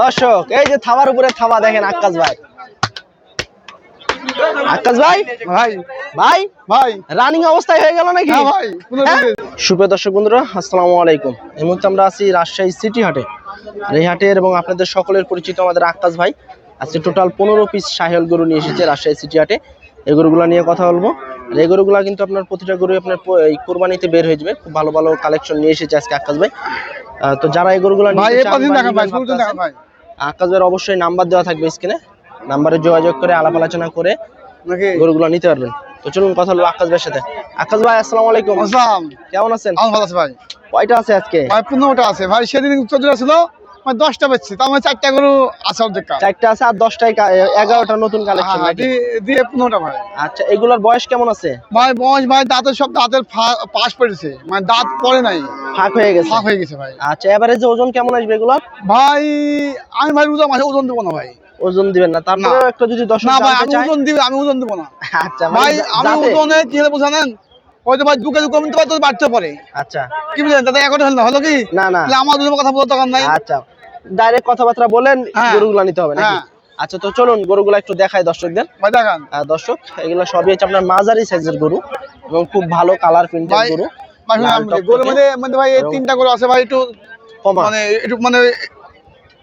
দর্শক এই যে থাবার উপরে থাবা দেখেন আকাশ ভাই। আকাশ ভাই? ভাই। ভাই? ভাই। রানিং অবস্থায় হয়ে গেল নাকি? ভাই হ্যাঁ? সুপ্রিয় দর্শক বন্ধুরা আসসালামু আলাইকুম। এই মুহূর্তে আমরা আছি রাজশাহী সিটি হাটে। আর এই হাটের এবং আপনাদের সকলের পরিচিত আমাদের আকাশ ভাই। আজকে টোটাল পনেরো পিস সাহেল গরু নিয়ে এসেছে রাজশাহী সিটি হাটে। এই গরুগুলো নিয়ে কথা বলব। আর এই গরুগুলো কিন্তু আপনার প্রতিটা গরু আপনার এই কোরবানিতে বের হয়ে যাবে। খুব ভালো ভালো কালেকশন নিয়ে এসেছে আজকে আকাশ ভাই। তো যারা এই গরুগুলো ভাই। নিতে এই চান পাশে বা দেখা ভাই নিবেন শুরুতে ভাবতেছেন, দেখা ভাই আকাশ ভাইয়ের অবশ্যই নাম্বার দেওয়া থাকবে স্ক্রিনে নাম্বারে যোগাযোগ করে আলাপ আলোচনা করে গরুগুলো নিতে পারবেন। তো চলুন কথা বলব আকাশ ভাইয়ের সাথে। আকাশ ভাই আসসালামু আলাইকুম। আসসালাম। কেমন আছেন? আমার ভালো আছে ভাই। কয়টা আছে আজকে? ভাই পনেরোটা আছে। ভাই সেদিন চোদ্দটা ছিল মানে দশটা বেচছি। তার মানে চারটা গরু আছে অর্ধেক চারটা আছে আর দশটায় এগারোটা নতুন কালেকশন হ্যাঁ, দিয়ে- দিয়ে পনেরোটা ভাই। আচ্ছা এগুলোর বয়স কেমন আছে? ভাই বয়স ভাই দাঁতের সব দাঁতের পাশ পড়েছে। মানে দাঁত পড়ে নাই। ফাঁক হয়ে গেছে। ফাঁক হয়ে গেছে ভাই। আচ্ছা এভারেজে ওজন কেমন আসবে এগুলোর? ভাই আমি ভাই ওজন মাসে ওজন দেবো না ভাই। ওজন দিবেন না তারপরে। একটু যদি দর্শক না ভাই আমি ওজন দিব আমি ওজন দেবো না। আচ্ছা ভাই আমি ওজনে কি হলে বোঝানেন? হয়তো ভাই দু কেজি কমতে পারতো বাড়তে পারে। আচ্ছা। কি বুঝলেন? দাদা হলো হলো কি? না না। আমার দুজন কথা বলার দরকার নাই। আচ্ছা। ডাইরেক্ট কথাবার্তা বলেন হ্যাঁ। গরুগুলো নিতে হবে নাকি? হ্যাঁ। আচ্ছা তো চলুন গরুগুলো একটু দেখাই দর্শকদের। ভাই দেখান। দর্শক এগুলো সবই হচ্ছে আপনার মাঝারি সাইজের গরু এবং খুব ভালো কালার প্রিন্টের গরু। ভাই শুনুন, লাল আমি- টকটকে। গরুর মধ্যে মানে ভাই তিনটা গরু আছে ভাই একটু মানে একটু মানে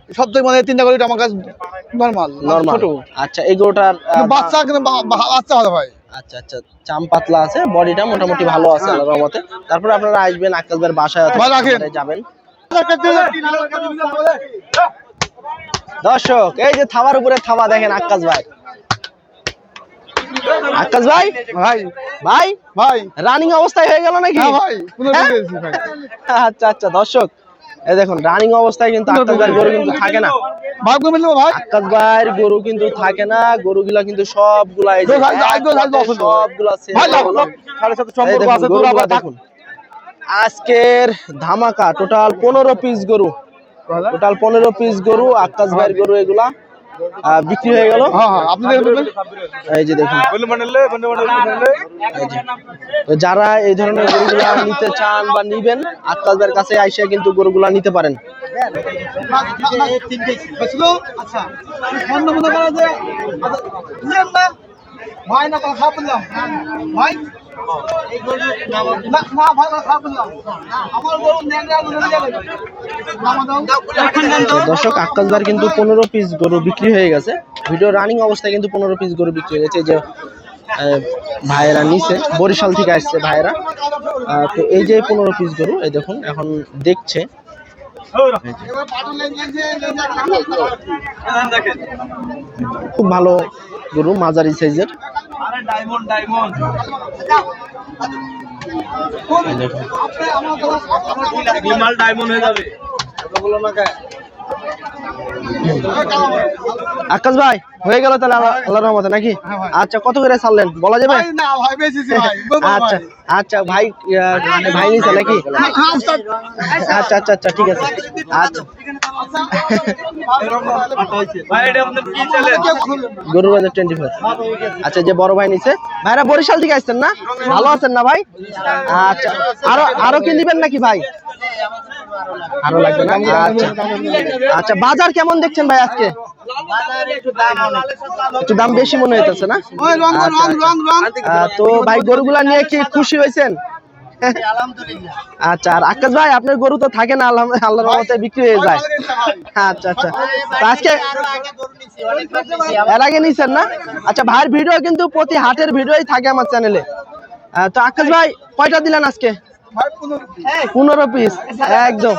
সব মানে তিনটা গরু আমার কাছে নরমাল ছোট। আচ্ছা এই গরুটার বাচ্চা কিন্তু বা- বা- বাচ্চা ভালো ভাই। আচ্ছা আচ্ছা চাম পাতলা আছে বডিটা মোটামুটি ভালো আছে আল্লাহর রহমতে। তারপরে আপনারা আসবেন আকাশবার বাসায় অথবা। যাবেন। দর্শক এই যে থাবার উপরে থাবা দেখেন আকাশ ভাই। আকাশ ভাই? ভাই। ভাই? ভাই। রানিং অবস্থায় হয়ে গেল নাকি? হ্যাঁ? ভাই ভাই। আচ্ছা আচ্ছা দর্শক এই দেখুন রানিং অবস্থায় কিন্তু আকাশ ভাইয়ের গরু কিন্তু থাকে না। ভাই কমে ভাই। আকাশ ভাইয়ের গরু কিন্তু থাকে না গরুগুলা কিন্তু সবগুলা এই যে ভাই। সাড়ে সাথে সম্পর্ক আছে আবার দেখুন। আজকের ধামাকা টোটাল পনেরো পিস গরু। টোটাল পনেরো পিস গরু আকাশ ভাইয়ের গরু এগুলা। বিক্রি হয়ে গেল? হ্যাঁ হ্যাঁ এই যে দেখুন। যারা এই ধরনের গরুগুলা নিতে চান বা নিবেন আকাশ কাছে আইসা কিন্তু গরুগুলা নিতে পারেন। আচ্ছা ভাই না কথা বললাম ভাই দর্শক আকাশ ভাইয়ের কিন্তু পনেরো পিস গরু বিক্রি হয়ে গেছে। ভিডিও রানিং অবস্থায় কিন্তু পনেরো পিস গরু বিক্রি হয়ে গেছে যে ভাইয়েরা নিচে বরিশাল থেকে আসছে ভাইয়েরা। তো এই যে পনেরো পিস গরু, এই দেখুন, এখন দেখছে। খুব ভালো গরু, মাঝারি সাইজের এই দেখুন আপনি আমার কথা আকাশ ভাই হয়ে গেল তাহলে আল্লাহ- আল্লাহর রহমতে নাকি? হ্যাঁ আচ্ছা কত করে ছাড়লেন? বলা যাবে? না আচ্ছা আচ্ছা ভাই মানে ভাই নিছে নাকি? হ্যাঁ, আচ্ছা আচ্ছা আচ্ছা ঠিক আছে। আচ্ছা। গরুর আচ্ছা যে বড় ভাই নিছে। ভাইরা বরিশাল আসছেন না? ভালো আছেন না ভাই? আচ্ছা আরও আরও কি নিবেন নাকি ভাই? আরও লাগবে না? আচ্ছা। আচ্ছা বাজার কেমন দেখছেন ভাই আজকে? একটু দাম বেশি মনে হইতেছে না? আচ্ছা, আচ্ছা। তো ভাই গরুগুলা নিয়ে কি খুশি হয়েছেন? আচ্ছা আর আকাশ ভাই আপনার গরু তো থাকে না আল্লাহ আল্লাহর রহমতে বিক্রি হয়ে যায়। আচ্ছা আচ্ছা। তো আজকে এর আগে নিছেন না? আচ্ছা ভাইয়ের ভিডিও কিন্তু প্রতি হাটের ভিডিওই থাকে আমার চ্যানেলে। তো আকাশ ভাই কয়টা দিলেন আজকে? পনেরো পিস একদম।